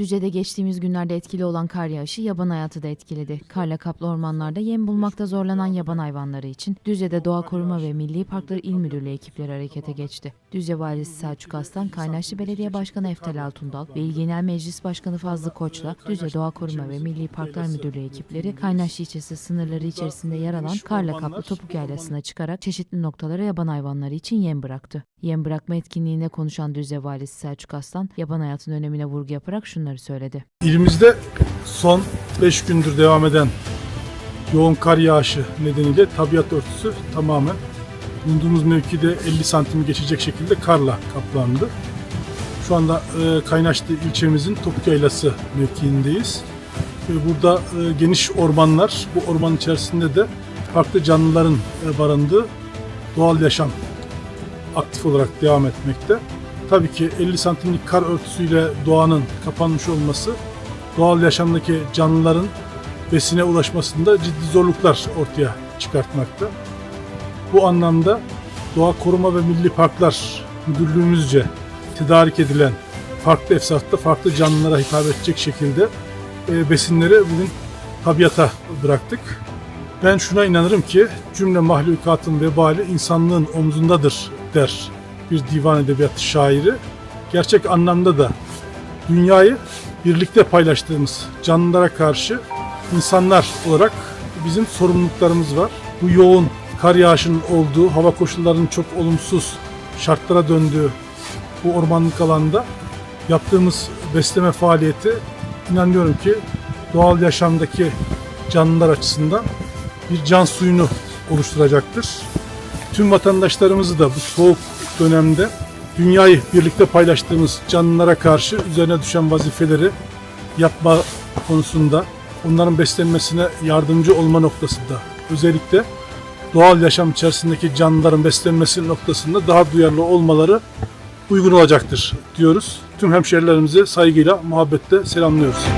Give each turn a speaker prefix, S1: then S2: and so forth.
S1: Düzce'de geçtiğimiz günlerde etkili olan kar yağışı yaban hayatı da etkiledi. Karla kaplı ormanlarda yem bulmakta zorlanan yaban hayvanları için Düzce'de Doğa Koruma ve Milli Parkları İl Müdürlüğü ekipleri harekete geçti. Düzce Valisi Selçuk Aslan, Kaynaşlı Belediye Başkanı Eftel Altundal ve İl Genel Meclis Başkanı Fazlı Koç'la Düzce Doğa Koruma ve Milli Parklar Müdürlüğü ekipleri Kaynaşlı ilçesi sınırları içerisinde yer alan karla kaplı topuk yaylasına çıkarak çeşitli noktalara yaban hayvanları için yem bıraktı. Yem bırakma etkinliğinde konuşan Düzce Valisi Selçuk Aslan, yaban hayatının önemine vurgu yaparak şunları söyledi.
S2: İlimizde son 5 gündür devam eden yoğun kar yağışı nedeniyle tabiat örtüsü tamamen bulunduğumuz mevkide 50 santimi geçecek şekilde karla kaplandı. Şu anda e, Kaynaşlı ilçemizin Topuk Yaylası mevkiindeyiz. E, burada e, geniş ormanlar, bu ormanın içerisinde de farklı canlıların e, barındığı doğal yaşam aktif olarak devam etmekte. Tabii ki 50 santimlik kar örtüsüyle doğanın kapanmış olması doğal yaşamdaki canlıların besine ulaşmasında ciddi zorluklar ortaya çıkartmakta. Bu anlamda Doğa Koruma ve Milli Parklar Müdürlüğümüzce tedarik edilen farklı efsatta farklı canlılara hitap edecek şekilde e, besinleri bugün tabiata bıraktık. Ben şuna inanırım ki cümle mahlukatın vebali insanlığın omzundadır der bir divan edebiyatı şairi. Gerçek anlamda da dünyayı birlikte paylaştığımız canlılara karşı insanlar olarak bizim sorumluluklarımız var. Bu yoğun kar yağışının olduğu, hava koşullarının çok olumsuz şartlara döndüğü bu ormanlık alanda yaptığımız besleme faaliyeti inanıyorum ki doğal yaşamdaki canlılar açısından bir can suyunu oluşturacaktır. Tüm vatandaşlarımızı da bu soğuk dönemde dünyayı birlikte paylaştığımız canlılara karşı üzerine düşen vazifeleri yapma konusunda onların beslenmesine yardımcı olma noktasında özellikle doğal yaşam içerisindeki canlıların beslenmesi noktasında daha duyarlı olmaları uygun olacaktır diyoruz. Tüm hemşerilerimizi saygıyla, muhabbetle selamlıyoruz.